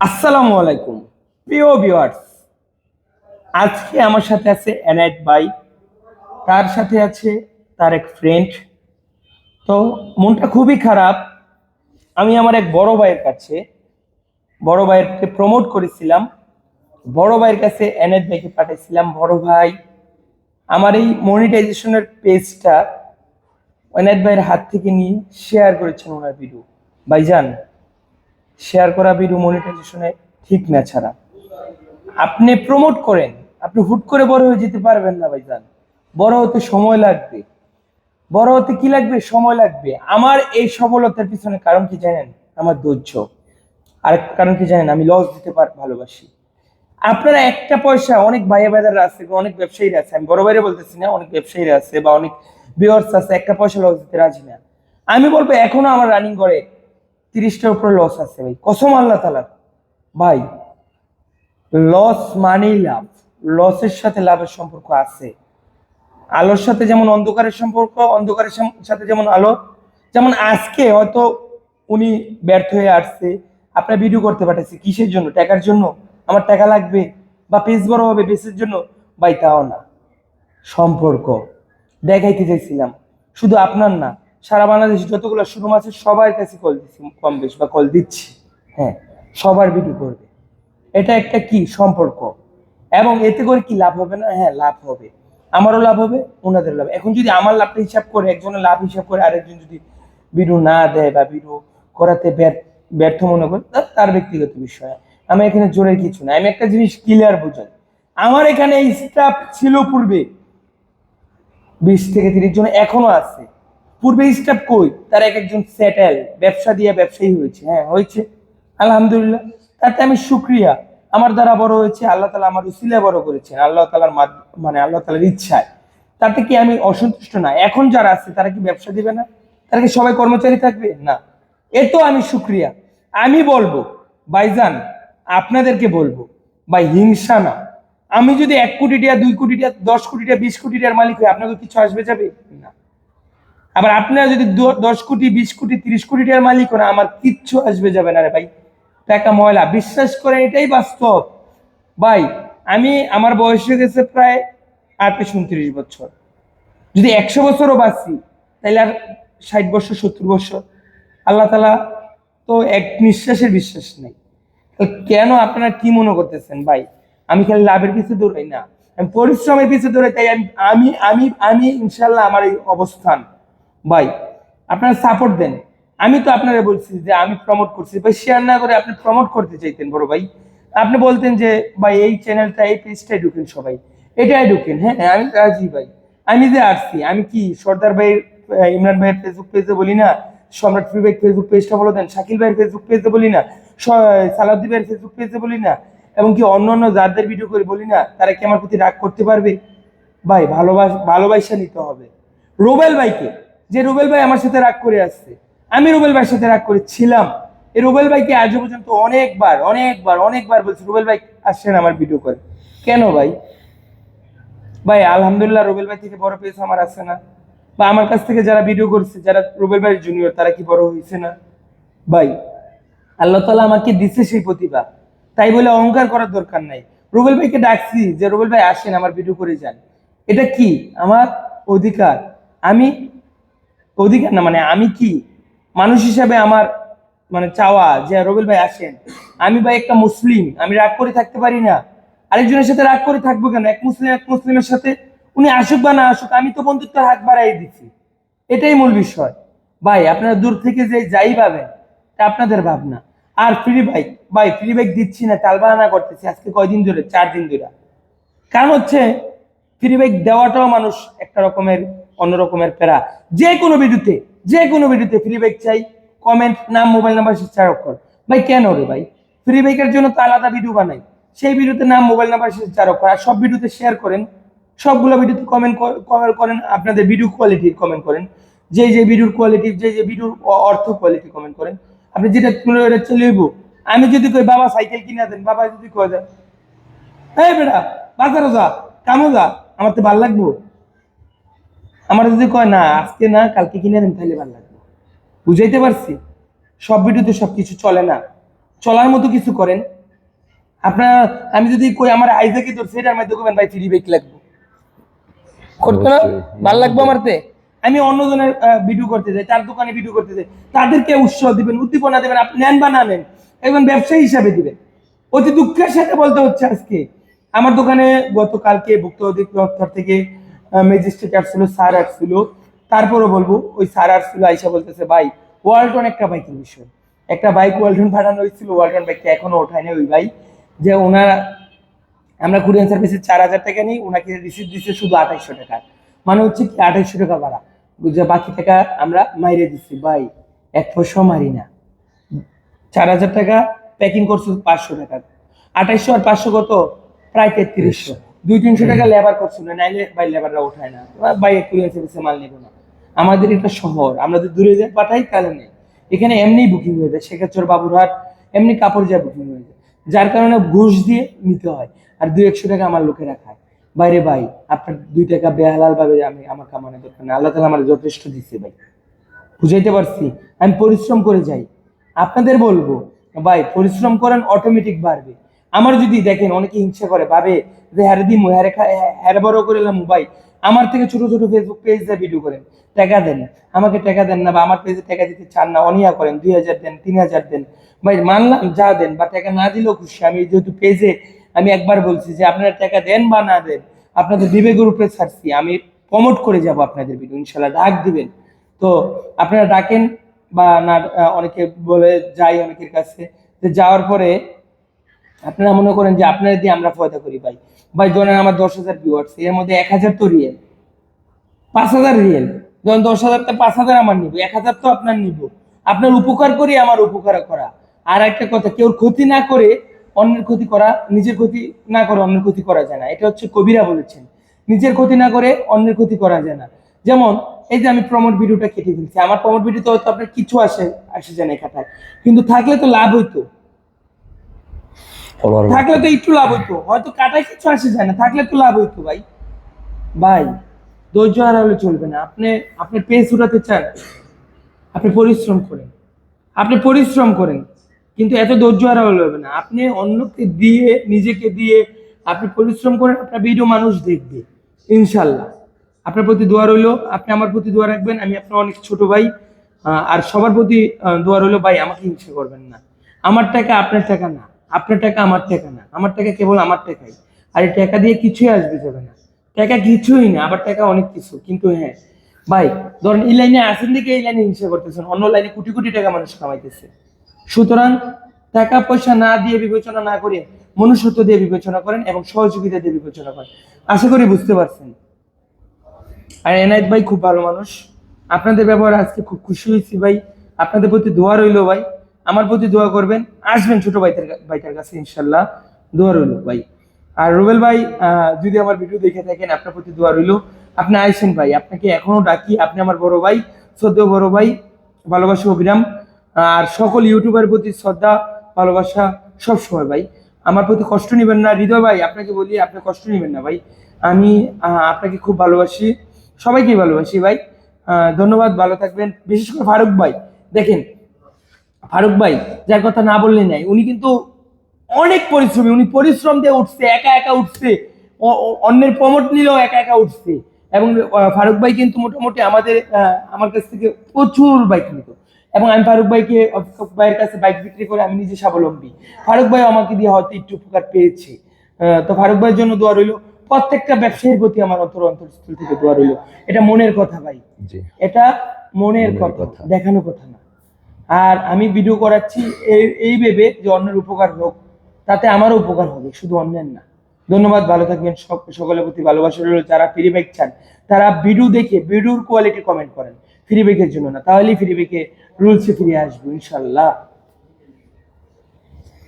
আসসালামু আলাইকুম। প্রিয় ভিউয়ার্স আজকে আমার সাথে আছে এনায়েত বাই তার সাথে আছে তার এক ফ্রেন্ড তো মনটা খুবই খারাপ। আমি আমার এক বড় ভাইয়ের কাছে, বড় ভাইয়েরকে প্রমোট করেছিলাম। বড় ভাইয়ের কাছে এনায়েত ভাইকে পাঠিয়েছিলাম বড় ভাই, আমার এই মনিটাইজেশনের পেজটা এনায়েত ভাইয়ের হাত থেকে নিয়ে শেয়ার করেছেন ওনার ভিডিও ভাইজান শেয়ার করা ভিডিও মনিটাইজেশনে ঠিক না ছাড়া। আপনি প্রমোট করেন, আপনি হুট করে বড় হয়ে যেতে পারবেন না ভাইজান। বড় হতে সময় লাগবে। বড় হতে কি লাগবে? সময় লাগবে। আমার এই সফলতার পিছনে কারণ কি জানেন? আমার ধৈর্য। আর কারণ কি জানেন? আমি লস দিতে পার ভালোবাসি। আপনারা একটা পয়সা, অনেক ভাইয়া ভাইদারা আছে, অনেক ব্যবসায়ীরা আছে। আমি বড় বাইরে বলতেছি না, অনেক ব্যবসায়ীরা আছে বা অনেক ভিউয়ার্স আছে, একটা পয়সা লস দিতে রাজি না। আমি বলব, এখনও আমার রানিং করে তিরিশটার উপরে লস আছে ভাই। কসম আল্লাহ তালা ভাই লস মানেই লাভ। লসের সাথে লাভের সম্পর্ক আছে। আলোর সাথে যেমন অন্ধকারের সম্পর্ক, অন্ধকারের সাথে যেমন আলো, যেমন আজকে হয়তো উনি ব্যর্থ হয়ে আসছে, আপনার ভিডিও করতে পাঠাচ্ছে কিসের জন্য? টাকার জন্য? আমার টাকা লাগবে বা পেজ বড় হবে পেজের জন্য? ভাই, তাও না। সম্পর্ক। দেখাইতে চাইছিলাম। শুধু আপনার না সারা বাংলাদেশে যতগুলো শোরুম আছে, সবার কাছে কল দিচ্ছি কম বেশ বা কল দিচ্ছি। হ্যাঁ সবার ভিডিও করবে। এটা একটা কি সম্পর্ক? এবং এতে করে কি লাভ হবে না? হ্যাঁ লাভ হবে। আমারও লাভ হবে ওনাদের লাভ এখন যদি আমার লাভটা হিসাব করে, একজনের লাভ হিসাব করে আরেকজন যদি ভিডিও না দেয় বা ভিডিও করাতে ব্যর্থ- মনে করে তার ব্যক্তিগত বিষয়। আমি এখানে জোরের কিছু না। আমি একটা জিনিস ক্লিয়ার বোঝাই। আমার এখানে স্টাফ ছিল পূর্বে বিশ থেকে তিরিশ জন, এখনও আছে। পূর্বে স্টাফ কই? তার এক একজন সেটেল, ব্যবসা দিয়ে ব্যবসায়ী হয়েছে। হ্যাঁ হয়েছে। আলহামদুলিল্লাহ। তাতে আমি সুক্রিয়া আমার দ্বারা বড় হয়েছে, আল্লাহ তালা আমার উসিলা বড় করেছেন, আল্লাহ তালার মানে আল্লাহ তালার ইচ্ছায়। তাতে কি আমি অসন্তুষ্ট না? এখন যারা আছে, তারা কি ব্যবসা দিবে না? তারা কি সবাই কর্মচারী থাকবে? না। এ তো আমি সুক্রিয়া আমি বলব, ভাইজান, আপনাদেরকে বলব, ভাই, হিংসা না। আমি যদি এক কোটি টাকা, দুই কোটি টাকা, দশ কোটি টাকা, বিশ কোটি টাকার মালিক হই আপনাকে কিছু আসবে যাবে? আবার আপনারা যদি দশ কোটি, বিশ কোটি, তিরিশ কোটি টাকার মালিক হন, আমার কিচ্ছু আসবে যাবে না রে ভাই। টাকা ময়লা। বিশ্বাস করে এটাই বাস্তব। ভাই, আমি, আমার বয়স হয়ে গেছে প্রায় আঠাশ উনত্রিশ বছর। যদি একশো বছরও বাঁচি, তাহলে আর ষাট বছর, সত্তর বছর, আল্লাহ তালা তো এক নিঃশ্বাসের বিশ্বাস নেই। কেন আপনারা কি মনে করতেছেন ভাই? আমি খালি লাভের পিছু দৌড়াই না। আমি পরিশ্রমের পিছু দৌড়াই, তাই আমি আমি আমি ইনশাল্লাহ আমার এই অবস্থান। ভাই, আপনারা সাপোর্ট দেন। আমি তো আপনারা বলছি যে আমি প্রমোট করছি। ভাই শেয়ার না করে আপনি প্রমোট করতে চাইতেন বড় ভাই। আপনি বলতেন যে, ভাই, এই চ্যানেলটা এই পেজটাই ঢুকেন সবাই। এটাই ঢুকেন। হ্যাঁ আমি রাজি ভাই। আমি যে আসছি, আমি কি সর্দার ভাইয়ের ইমরান ভাইয়ের ফেসবুক পেজে বলি না? সম্রাট ফ্রি ভাই ফেসবুক পেজটা বলে দেন? শাকিল ভাইয়ের ফেসবুক পেজে বলি না? স- সালাউদ্দিন ভাইয়ের ফেসবুক পেজে বলি না? এবং কি অন্য অন্য যাদের ভিডিও করে বলি না, তারা কি আমার প্রতি রাগ করতে পারবে? ভাই, ভালোবাস, ভালোবাসা নিতে হবে। রুবেল ভাইকে যে রুবেল ভাই আমার সাথে রাগ করে আসছে। আমি রুবেল ভাইয়ের সাথে রাগ করেছিলাম। এই রুবেল ভাইকে আজও পর্যন্ত অনেকবার অনেকবার অনেকবার বলছি, রুবেল ভাই আসছেন আমার ভিডিও করে। কেন ভাই? ভাই, আলহামদুলিল্লাহ রুবেল ভাই থেকে বড় পেয়েছে আমার আছে না। বা আমার কাছ থেকে যারা ভিডিও করছে, যারা রুবেল ভাই জুনিয়র তারা কি বড় হয়েছে না? ভাই, আল্লাহ তালা আমাকে দিচ্ছে সেই প্রতিভা। তাই বলে অহংকার করার দরকার নাই। রুবেল ভাইকে ডাকছি যে, রুবেল ভাই, আসেন, আমার ভিডিও করে যান। এটা কি? আমার অধিকার। আমি অধিকার না মানে আমি কি? মানুষ হিসাবে আমার মানে চাওয়া যে রবিল ভাই আসেন। আমি ভাই একটা মুসলিম, আমি রাগ করে থাকতে পারি না। আরেকজনের সাথে রাগ করে থাকব কেন? এক মুসলিম, এক মুসলিমের সাথে উনি আসুক বা না আসুক, আমি তো বন্ধুত্বের হাত বাড়াই দিচ্ছি। এটাই মূল বিষয়। ভাই, আপনারা দূর থেকে যে যাই পাবেন এটা আপনাদের ভাবনা। আর ফ্রি বাইক ভাই ফ্রি বাইক দিচ্ছি না, টালবাহানা করতেছি আজকে কয়দিন ধরে? চার দিন ধরে। কারণ হচ্ছে ফ্রি বাইক দেওয়াটাও মানুষ একটা রকমের অন্য রকমের প্যারা। যে কোনো ভিডিওতে, যে কোনো ভিডিওতে ফ্রি বাইক চাই কমেন্ট নাম মোবাইল নাম্বার চার অক্ষর ভাই, কেন রে ভাই? ফ্রি বাইকের জন্য তো আলাদা ভিডিও বানাই। সেই ভিডিওতে নাম মোবাইল নাম্বার চার অক্ষর আর সব ভিডিওতে শেয়ার করেন, সবগুলো ভিডিওতে কমেন্ট কমেন্ট করেন, আপনাদের ভিডিও কোয়ালিটির কমেন্ট করেন। যে যে ভিডিওর কোয়ালিটি যে যে ভিডিওর অর্থ কোয়ালিটি কমেন্ট করেন। আপনি যেটা মনে হয় চলে যাব আমি যদি কই, বাবা সাইকেল কিনে দেন। বাবা যদি কয়ে দেন এই বেটা বাজারে যা কামো যা, আমার তো ভালো লাগবো। আমার যদি কয় না আজকে না কালকে কিনে দেন তাহলে ভালো লাগবে। বুঝাইতে পারছি? সব ভিডিওতে সব কিছু চলে না। চলার মতো কিছু করেন। আপনার আমি যদি কই আমার আইজাকে তোর সেটার মধ্যে করবেন ভাই ফ্রি বাইক লাগবে। করতো না? ভালো লাগবে আমার তে? আমি অন্যজনের ভিডিও করতে যাই তার দোকানে ভিডিও করতে যাই। তাদেরকে উৎসাহ দিবেন উদ্দীপনা দেবেন আপনি নেন বা না নেন একজন ব্যবসায়ী হিসাবে দিবেন। অতি দুঃখের সাথে বলতে হচ্ছে আজকে আমার দোকানে গতকালকে ভুক্ত অধিদপ্তর থেকে ম্যাজিস্ট্রেট আসছিল স্যার আসছিল তারপরও বলব, ওই স্যার আসছিল আইসা বলতেছে, ভাই ওয়ালটন একটা বাইকের বিষয়। একটা বাইক ওয়ালটন পাঠানো হয়েছিল ওয়ালটন বাইকটা এখনও ওঠায়নি ওই ভাই। যে ওনারা, আমরা কুরিয়ান সার্ভিসে চার হাজার টাকা নিই, ওনাকে রিসিভ দিচ্ছে শুধু আঠাইশশো টাকা। মানে হচ্ছে কি, আঠাইশশো টাকা ভাড়া। যে বাকি টাকা আমরা মাইরে দিচ্ছি ভাই, এক পয়সাও মারি না। চার হাজার টাকা প্যাকিং করছ পাঁচশো টাকা। আঠাইশশো আর পাঁচশো কত? প্রায় তেত্রিশশো। দুই তিনশো টাকা লেবার করছিল নাইলে ভাই লেবাররা ওঠায় না। ভাই কুরিয়ান সার্ভিসে মাল নেব না। আমাদের এটা শহর, আমরা যদি দূরে যাই পাঠাই তাহলে নেই। এখানে এমনি বুকিং হয়ে যায় শেখাচর বাবুরহাট, এমনি কাপড় যা বুকিং হয়ে যায়। যার কারণে ঘুষ দিয়ে নিতে হয়, আর দুই একশো টাকা আমার লোকেরা খায় বাইরে ভাই, আপনার দুই টাকা বেহালাল ভাবে আমি আমার কামানো দরকার না আল্লাহ তালা আমার যথেষ্ট দিচ্ছে ভাই। বুঝাইতে পারছি? আমি পরিশ্রম করে যাই। আপনাদের বলব, ভাই পরিশ্রম করেন অটোমেটিক বাড়বে। আমার যদি দেখেন, অনেকে হিংসা করে ভাবে যে হ্যারে দিমু, হ্যারে খা হ্যারে বড় করে এলাম ভাই আমার থেকে ছোট ছোট ফেসবুক পেজ দিয়ে ভিডিও করেন। টাকা দেন। আমাকে টাকা দেন না বা আমার পেজে টাকা দিতে চান না অনিয়া করেন, দুই হাজার দেন, তিন হাজার দেন। ভাই, মানলাম যা দেন, বা টাকা না দিলেও খুশি। আমি যেহেতু পেজে আমি একবার বলছি যে আপনারা টাকা দেন বা না দেন, আপনাদের বিবেকের উপরে ছাড়ছি। আমি প্রমোট করে যাব আপনাদের ভিডিও ইনশাল্লাহ ডাক দিবেন। তো আপনারা ডাকেন বা না, অনেকে বলে যাই অনেকের কাছে, যে যাওয়ার পরে আপনারা মনে করেন যে আপনারা দিয়ে আমরা ফয়দা করি, ভাই। ভাই, ধরেন আমার দশ হাজার ভিউয়ার্স এর মধ্যে এক হাজার তো রিয়েল পাঁচ হাজার রিয়েল যখন দশ হাজার তো পাঁচ হাজার আমার নিব, এক হাজার তো আপনার নিব। আপনার উপকার করি, আমার উপকার করা। আর একটা কথা, কেউ ক্ষতি না করে অন্যের ক্ষতি করা, নিজের ক্ষতি না করে অন্যের ক্ষতি করা যায় না। এটা হচ্ছে কবিরা বলেছেন। নিজের ক্ষতি না করে অন্যের ক্ষতি করা যায় না। যেমন, এই যে আমি প্রমোট ভিডিওটা কেটে ফেলছি, আমার প্রমোট ভিডিওতে হয়তো আপনার কিছু আসে আসে যায় না কিন্তু থাকলে তো লাভ হইতো। থাকলে তো একটু লাভ হইতো। হয়তো কাটায় কিছু আসে যায় না। থাকলে তো লাভ হইতো ভাই। ভাই, ধৈর্য হারালে চলবে না। আপনি আপনি পেস উঠাতে চান। আপনি পরিশ্রম করেন। আপনি পরিশ্রম করেন। কিন্তু এত ধৈর্য হারালে হবে না। আপনি অন্যকে দিয়ে, নিজেকে দিয়ে আপনি পরিশ্রম করেন, আপনার ভিডিও মানুষ দেখবে। ইনশাল্লাহ। আপনার প্রতি দোয়া রইল। আপনি আমার প্রতি দোয়া রাখবেন। আমি আপনার অনেক ছোট ভাই। আর সবার প্রতি দোয়া রইল, ভাই, আমাকে হিংসা করবেন না। আমার টাকা আপনার টাকা না। আপনার টাকা আমার টাকা না। আমার টাকা কেবল আমার টাকাই। আর এই টাকা দিয়ে কিছুই আসবে যাবে না। টাকা কিছুই না, আবার টাকা অনেক কিছু। কিন্তু হ্যাঁ ভাই, ধরেন এই লাইনে আসেন দিকে এই লাইনে হিংসা করতেছেন। অন্য লাইনে কোটি কোটি টাকা মানুষ কামাইতেছে। সুতরাং টাকা পয়সা না দিয়ে বিবেচনা না করে, মনুষ্যত্ব দিয়ে বিবেচনা করেন এবং সহযোগিতা দিয়ে বিবেচনা করেন। আশা করি বুঝতে পারছেন। আর এনায়েত ভাই খুব ভালো মানুষ। আপনাদের ব্যবহার আজকে খুব খুশি হয়েছি ভাই। আপনাদের প্রতি দোয়া রইল ভাই। আমার প্রতি দোয়া করবেন। আসবেন ছোট ভাইটার কা- ভাইটার কাছে, ইনশাল্লাহ। দোয়া রইল, ভাই। আর রুবেল ভাই যদি আমার ভিডিও দেখে থাকেন, আপনার প্রতি দোয়া রইল। আপনি আইসেন ভাই, আপনাকে এখনও ডাকি, আপনি আমার বড় ভাই, শ্রদ্ধেয় বড় ভাই, ভালোবাসা অবিরাম আর সকল ইউটিউবার প্রতি শ্রদ্ধা, ভালোবাসা সব সময় ভাই। আমার প্রতি কষ্ট নেবেন না। হৃদয় ভাই, আপনাকে বলি, আপনি কষ্ট নেবেন না, ভাই। আমি আপনাকে খুব ভালোবাসি। সবাইকেই ভালোবাসি, ভাই। ধন্যবাদ, ভালো থাকবেন। বিশেষ করে ফারুক ভাই। দেখেন ফারুক ভাই যার কথা না বললে নাই উনি কিন্তু অনেক পরিশ্রমী উনি পরিশ্রম দিয়ে উঠছে একা একা উঠছে অন্যের প্রমোট নিলেও একা একা উঠছে। এবং ফারুক ভাই কিন্তু মোটামুটি আমাদের আমার কাছ থেকে প্রচুর বাইক নিত এবং আমি ফারুক ভাইকে ভাইয়ের কাছে বাইক বিক্রি করে আমি নিজে স্বাবলম্বী। ফারুক ভাই আমাকে দিয়ে হয়তো একটু উপকার পেয়েছে। তো ফারুক ভাইয়ের জন্য দোয়া রইল। প্রত্যেকটা ব্যবসায়ীর প্রতি আমার অন্তর অন্তরস্থল থেকে দোয়া রইল। এটা মনের কথা ভাই। এটা মনের কথা। দেখানো কথা না। আর আমি ভিডিও করাচ্ছি এই ভেবে যে অন্যের উপকার হোক, তাতে আমারও উপকার হবে, শুধু অন্যের না। ধন্যবাদ, ভালো থাকবেন সকলের প্রতি ভালোবাসা রইল। যারা ফ্রি বাইক চান, তারা ভিডিও দেখে ভিডিওর কোয়ালিটি কমেন্ট করেন। ফ্রি বাইকের জন্য না, তাহলেই ফ্রি বাইকে রুলসে ফিরে আসব, ইনশাল্লাহ।